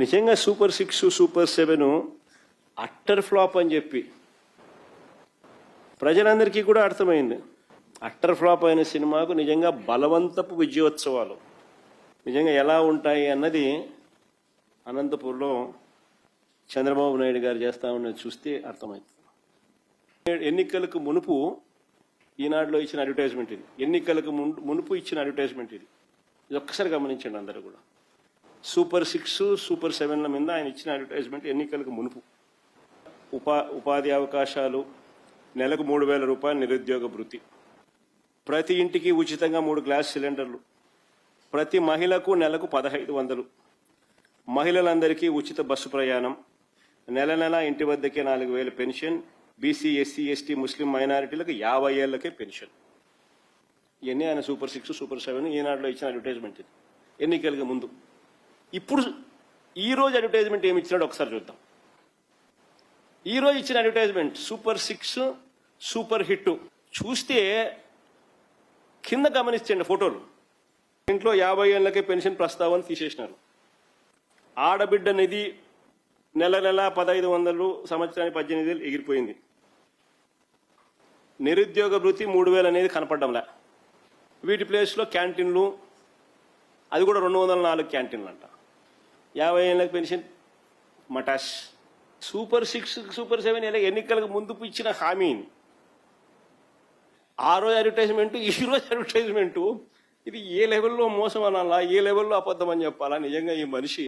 నిజంగా super six super seven utter flop అని చెప్పి ప్రజలందరికీ కూడా అర్థమైంది. అట్టర్ ఫ్లాప్ అయిన సినిమాకు నిజంగా బలవంతపు విజయోత్సవాలు. నిజంగా ఎలా ఉంటాయి అన్నది అనంతపూర్లో చంద్రబాబు నాయుడు గారు చేస్తా ఉన్నది చూస్తే అర్థమవుతుంది ఎన్నికలకు మునుపు ఈనాడులో ఇచ్చిన అడ్వర్టైజ్మెంట్ ఇది. ఎన్నికలకు మునుపు ఇచ్చిన అడ్వర్టైజ్మెంట్ ఇది. ఇది ఒక్కసారి గమనించండి అందరూ కూడా. సూపర్ సిక్స్ సూపర్ సెవెన్ల మీద ఆయన ఇచ్చిన అడ్వర్టైజ్మెంట్ ఎన్నికలకు మునుపు. ఉపా ఉపాధి అవకాశాలు నెలకు మూడు వేల రూపాయలు నిరుద్యోగ భృతి ప్రతి ఇంటికి ఉచితంగా మూడు గ్లాస్ సిలిండర్లు. ప్రతి మహిళకు నెలకు పదహైదు వందలు. మహిళలందరికీ ఉచిత బస్సు ప్రయాణం. నెల నెల ఇంటి వద్దకే నాలుగు వేల పెన్షన్. బీసీ ఎస్సీ ఎస్టీ ముస్లిం మైనారిటీలకు యాభై ఏళ్ళకే పెన్షన్. ఇవన్నీ ఆయన సూపర్ సిక్స్ సూపర్ సెవెన్ ఈనాడులో ఇచ్చిన అడ్వర్టైజ్మెంట్ ఎన్నికలకు ముందు. ఇప్పుడు ఈ రోజు అడ్వర్టైజ్మెంట్ ఏమి ఇచ్చినాడు ఒకసారి చూద్దాం. ఈ రోజు ఇచ్చిన advertisement super six super hit చూస్తే కింద గమనించండి ఫోటోలు. ఇంట్లో యాభై ఏళ్ళకే పెన్షన్ ప్రస్తావన తీసేసినారు. ఆడబిడ్డ నిధి నెల నెల పదహైదు వందలు సంవత్సరానికి పద్దెనిమిది వేలు ఎగిరిపోయింది. నిరుద్యోగ భృతి మూడు వేలు అనేది కనపడ్డంలే. వీటి ప్లేస్లో క్యాంటీన్లు అది కూడా రెండు వందల నాలుగు క్యాంటీన్లు అంట యాభై ఏళ్ళకి పెన్షన్? మటాష్. సూపర్ సిక్స్ సూపర్ సెవెన్ ఇలా ఎన్నికలకు ముందుకు ఇచ్చిన హామీని. ఆ రోజు అడ్వర్టైజ్మెంట్ ఈ రోజు అడ్వర్టైజ్మెంట్ ఇది ఏ లెవెల్లో మోసం అనాలా ఏ లెవెల్లో అబద్ధం అని చెప్పాలా? నిజంగా ఈ మనిషి